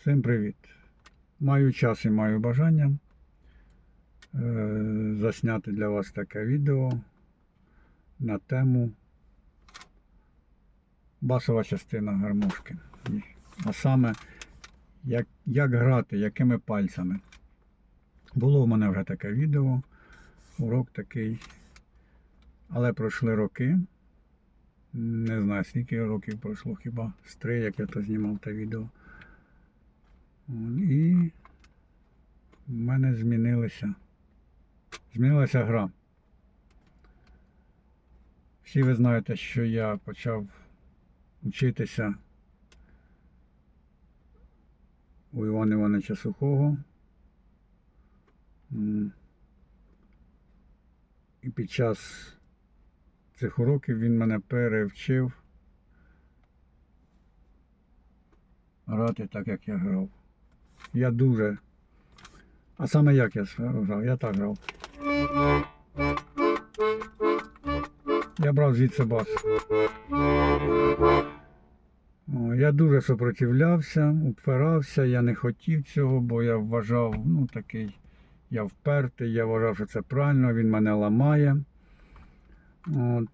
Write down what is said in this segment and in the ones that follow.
Всім привіт! Маю час і маю бажання е, засняти для вас таке відео на тему басова частина гармошки. А саме, як, як грати, якими пальцями. Було в мене вже таке відео, урок такий, але пройшли роки. Не знаю, скільки років пройшло, хіба з три, як я то знімав те відео. І в мене змінилися. Змінилася гра. Всі ви знаєте, що я почав вчитися у Івана Івановича Сухого. І під час цих уроків він мене перевчив грати так, як я грав. Я дуже. А саме як я грав? Я так грав. Я брав звідси бас. Я дуже супротивлявся, упирався, я не хотів цього, бо я вважав, ну такий, я впертий, я вважав, що це правильно, він мене ламає. От.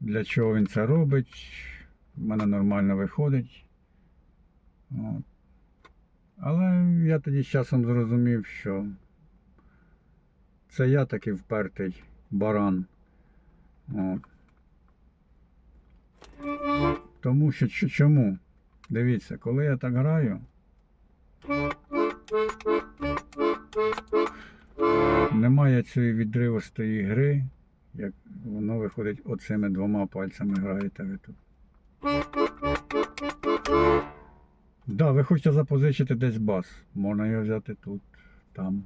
Для чого він це робить? В мене нормально виходить. От. Але я тоді з часом зрозумів, що це я такий впертий баран. Тому що чому? Дивіться, коли я так граю, немає цієї відривостої гри, як воно виходить оцими двома пальцями граєте ви тут. Да, ви хочете запозичити десь бас. Можна його взяти тут, там.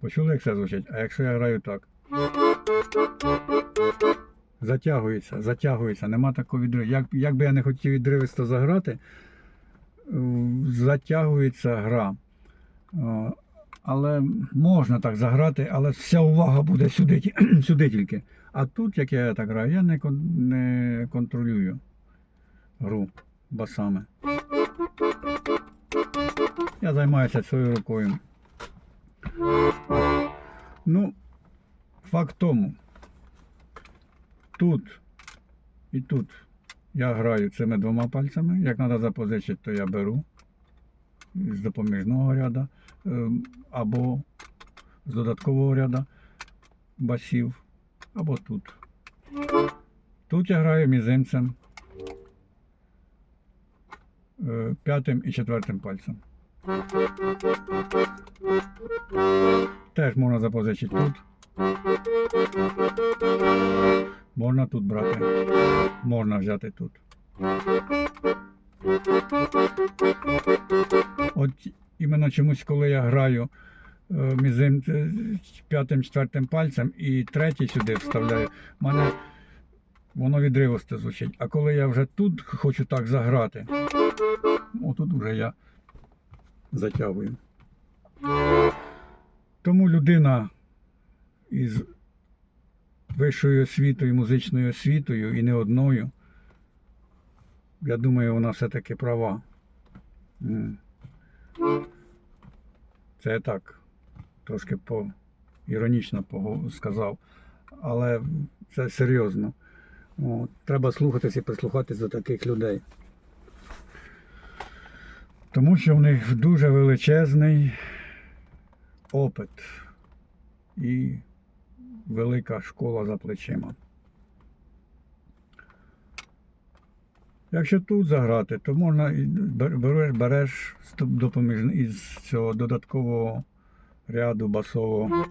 Почули, як це звучить? А якщо я граю так? Затягується, затягується, нема такого відриву. Як, як би я не хотів відривисто заграти, затягується гра. Але можна так заграти, але вся увага буде сюди, сюди тільки. А тут, як я так граю, я не, кон- не контролюю гру басами. Я займаюся цією рукою. Ну, факт тому. Тут і тут я граю цими двома пальцями. Як треба запозичити, то я беру з допоміжного ряду ем, або з додаткового ряду басів, або тут. Тут я граю мізинцем, е, п'ятим і четвертим пальцем. Теж можна запозичити тут. Можна тут брати. Можна взяти тут. От іменно чомусь, коли я граю мізим е, п'ятим, четвертим пальцем і третій сюди вставляю, в мене воно відривосте звучить. А коли я вже тут хочу так заграти, отут вже я затягую. Тому людина із вищою освітою, музичною освітою і не одною, я думаю, вона все-таки права. Це так трошки по іронічно сказав, але це серйозно. От, треба слухатися і прислухатись до таких людей. Тому що в них дуже величезний опит і велика школа за плечима. Якщо тут заграти, то можна береш, береш з доп- допоміжн- із цього додаткового ряду басового.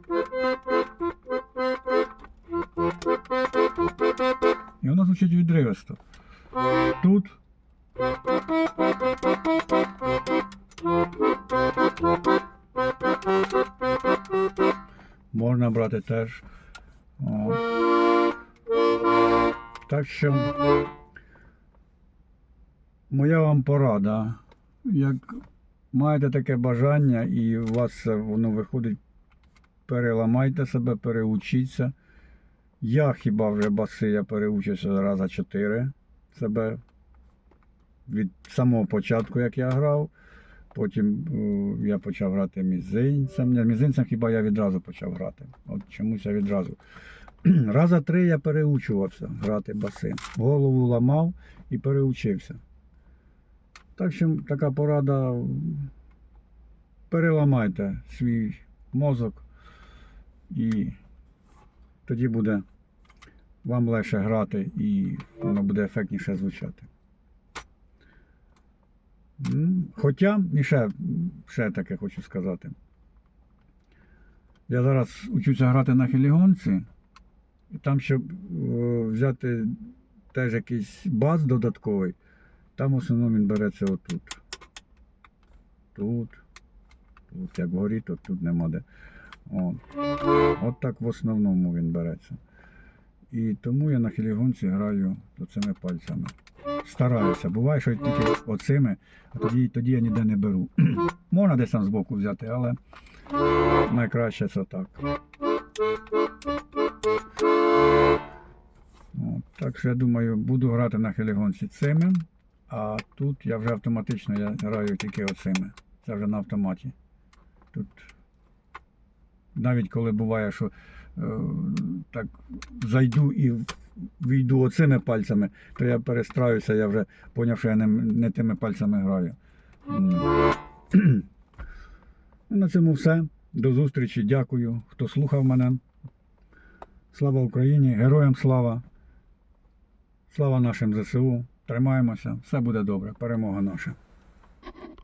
І воно звучить відривисто. Тут можна брати теж. Так що моя вам порада. Як маєте таке бажання і у вас воно виходить, переламайте себе, переучіться Я хіба вже баси я переучився раза чотири себе від самого початку, як я грав. Потім е, я почав грати мізинцем. Ні, мізинцем хіба я відразу почав грати. От чомусь я відразу. Раза три я переучувався грати баси. Голову ламав і переучився. Так що така порада. Переламайте свій мозок і тоді буде вам легше грати і воно буде ефектніше звучати. Хоча, і ще, ще таке хочу сказати. Я зараз учуся грати на хелігонці, і там, щоб е, взяти теж якийсь бас додатковий, там в основному він береться отут. Тут. Тут як вгорі, то тут нема де. От. От так в основному він береться. І тому я на хелігонці граю цими пальцями. Стараюся. Буває, що тільки оцими, а тоді, тоді я ніде не беру. Можна десь там збоку взяти, але найкраще це так. От, так що я думаю, буду грати на хелігонці цими, а тут я вже автоматично я граю тільки оцими. Це вже на автоматі. Тут навіть коли буває, що е, так зайду і війду оцими пальцями, то я перестраюся, я вже поняв, що я не, не тими пальцями граю. Ну, На цьому все. До зустрічі. Дякую, хто слухав мене. Слава Україні! Героям слава! Слава нашим ЗСУ! Тримаємося, все буде добре. Перемога наша.